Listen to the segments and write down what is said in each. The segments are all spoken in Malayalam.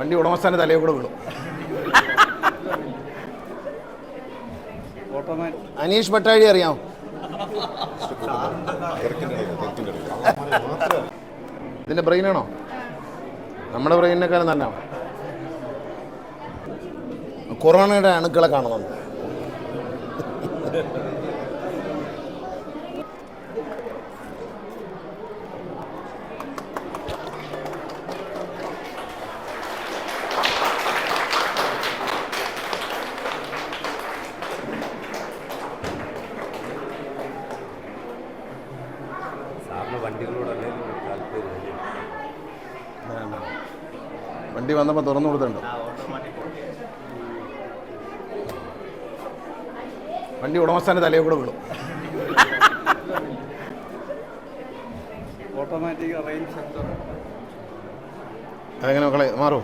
വണ്ടി ഉടമസ്ഥാന തലയിൽ കൂടെ വീണു. അനീഷ് ഭട്ടാഴി അറിയാം ഇതിന്റെ ബ്രെയിനാണോ നമ്മുടെ ബ്രെയിനിനേക്കാളും നല്ല കൊറോണയുടെ അണുക്കളെ കാണുന്നുണ്ട്. വണ്ടികളോടല്ലേ താല്പര്യം? വണ്ടി വന്നപ്പോൾ തുറന്നു കൊടുത്തിട്ടുണ്ട്? വണ്ടി. ഉടമസ്ഥാന്റെ തലയിൽ കൂടെ വീണു. Automatic range sensor. അതെങ്ങനെ മക്കളെ മാറൂ.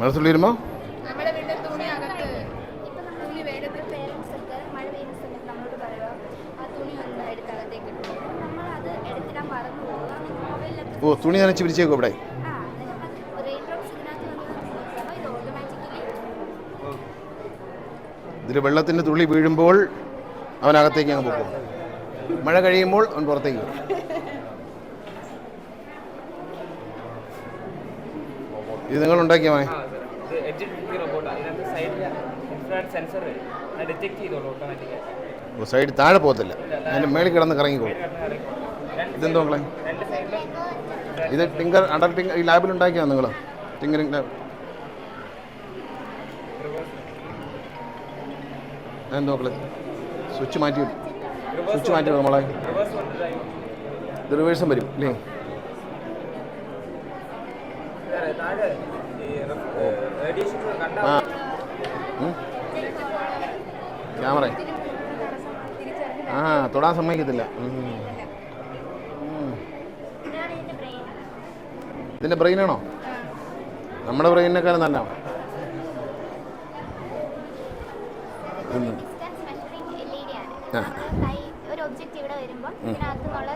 മനസ്സുള്ളി വരുമ്പോൾ നമ്മുടെ വീട്ടിൽ തുണി അകത്ത് തുണി വേഗത്തിൽ പേരൻസ് ഒക്കെ മഴ പെയ്യുന്ന സമയത്ത് നമ്മളോട് പറയുക ആ തുണി ഇട്ടു നമ്മൾ അത് എടുത്തിടാൻ മറന്നു പോകുക മൊബൈലിലൊക്കെ ഓ തുണി നനച്ച് പിരിച്ചേക്കും ഇവിടെ? ആ റെയിൻ ഡ്രോപ്സ് ഇതിനകത്ത് വന്ന് ഇത് ഓട്ടോമാറ്റിക്കലി ഇതിൽ വെള്ളത്തിന്റെ തുള്ളി വീഴുമ്പോൾ അവനകത്തേക്ക് അങ്ങ് പോകും മഴ കഴിയുമ്പോൾ അവൻ പുറത്തേക്ക് പോകും ഇത് നിങ്ങൾ ഉണ്ടാക്കിയ മേ എഡ്ജ് ഫിഫ്റ്റി റോബോട്ട് അതിനകത്ത് സൈഡിൽ ഇൻഫ്രാഡ് സെൻസർ അത് ഡിറ്റക്ട് ചെയ്തോളൂ ഓട്ടോമാറ്റിക്കായി സൈഡ് താഴെ പോകത്തില്ല. അതിന്റെ മേളിൽ കിടന്ന് കറങ്ങിക്കോളും ഇതെന്തോ മക്കളെ? ഇത് ടിങ്കർ അണ്ടർ ടിങ്കർ ഈ ലാബിൽ ഉണ്ടാക്കിയാണ് നിങ്ങൾ ടിങ്കറിങ് ലാബ്. എന്തോ മക്കളെ? സ്വിച്ച് മാറ്റി സ്വിച്ച് മാറ്റി നമ്മളെ ഇത് റിവേഴ്സും വരും അല്ലേ ആ. ക്യാമറ. ആ തൊടാൻ സമ്മതിക്കത്തില്ല. ഇതിന്റെ ബ്രെയിൻ ആണോ? ബ്രെയിനാണോ നമ്മുടെ ബ്രെയിനിനേക്കാളും നല്ല ഒരു ഒബ്ജക്റ്റ് ഇവിടെ വരുമ്പോൾ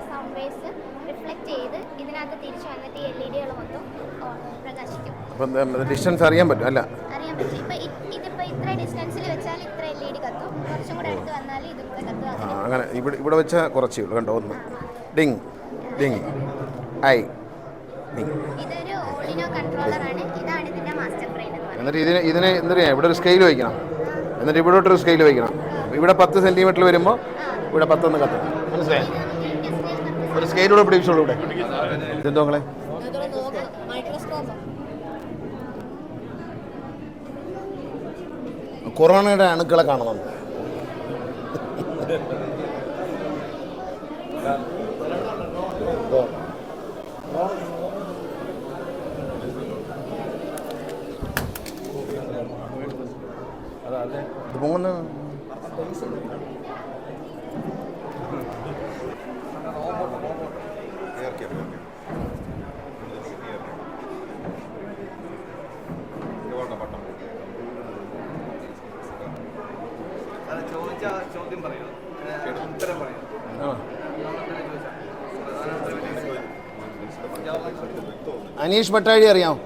സൗണ്ട് വേവ്സ് റിഫ്ലക്ട് ചെയ്ത് ഇതിനകത്ത് തിരിച്ചു വന്നിട്ട് ഈ എൽ ഇ ഡികൾ മൊത്തം പ്രകാശിക്കും അപ്പം ഡിസ്റ്റൻസ് അറിയാൻ പറ്റും അല്ല. അറിയാൻ പറ്റും ഇപ്പൊ ഇ- ഇതിപ്പോ ഇത്ര ഡിസ്റ്റൻസിൽ വെച്ചാൽ ഇത്ര എൽ ഇ ഡി കത്തും. കുറച്ചും കൂടെ അടുത്ത് വന്നാൽ ഇതും കൂടെ കത്തും. ആ അങ്ങനെ ഇവിടെ ഇവിടെ വെച്ച കുറച്ചേ ഉള്ളൂ കണ്ടോ? ഒന്ന്. ഡിങ് ഡിങ് ഐ ഡിങ് ഇതൊരു ഓളിനോ കൺട്രോളർ ആണ്. ഇതാണ് ഇതിന്റെ മാസ്റ്റർ ബ്രെയിൻ എന്ന് എന്നിട്ട് ഇതിന് ഇതിനെ എന്തിനാ? ഇവിടെ ഒരു സ്കെയിൽ വയ്ക്കണം. എന്നിട്ട് ഇവിടെ ഇവിടോട്ടൊരു സ്കെയിൽ വയ്ക്കണം. ഇവിടെ പത്ത് സെന്റിമീറ്റർ വരുമ്പോൾ ഇവിടെ പത്തൊന്ന് കത്തും. മനസ്സിലായി? ഒരു സ്കെയിലൂടെ പിടിപ്പിച്ചോളൂ ഇവിടെ. ഇതെന്തോ മക്കളെ മൈക്രോസ്കോപ്പ് കൊറോണയുടെ അണുക്കളെ കാണുന്നുണ്ട്. ഇത് ഓക്കെ അത് അനീഷ് ഭട്ടാഴി അറിയാമോ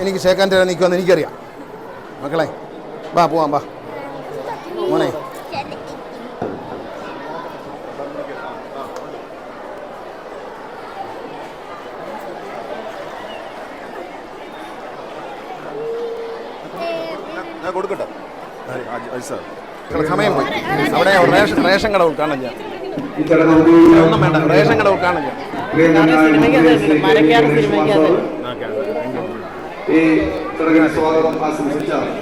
എനിക്ക് ഷേക്കാൻ തരാൻ നിൽക്കുമെന്ന് എനിക്കറിയാം. മക്കളെ വാ പോവാം വാ. മോനെ. ഞാൻ കൊടുക്കട്ടെ? സമയം പോയി. അവിടെ റേഷൻ റേഷൻ കട ചെയ്യാം. ഒന്നും വേണ്ട റേഷൻ കട ഉദ്ഘാടനം ചെയ്യാം. ഈ ചടങ്ങിന് സ്വാഗതം ആശംസിച്ചാണ്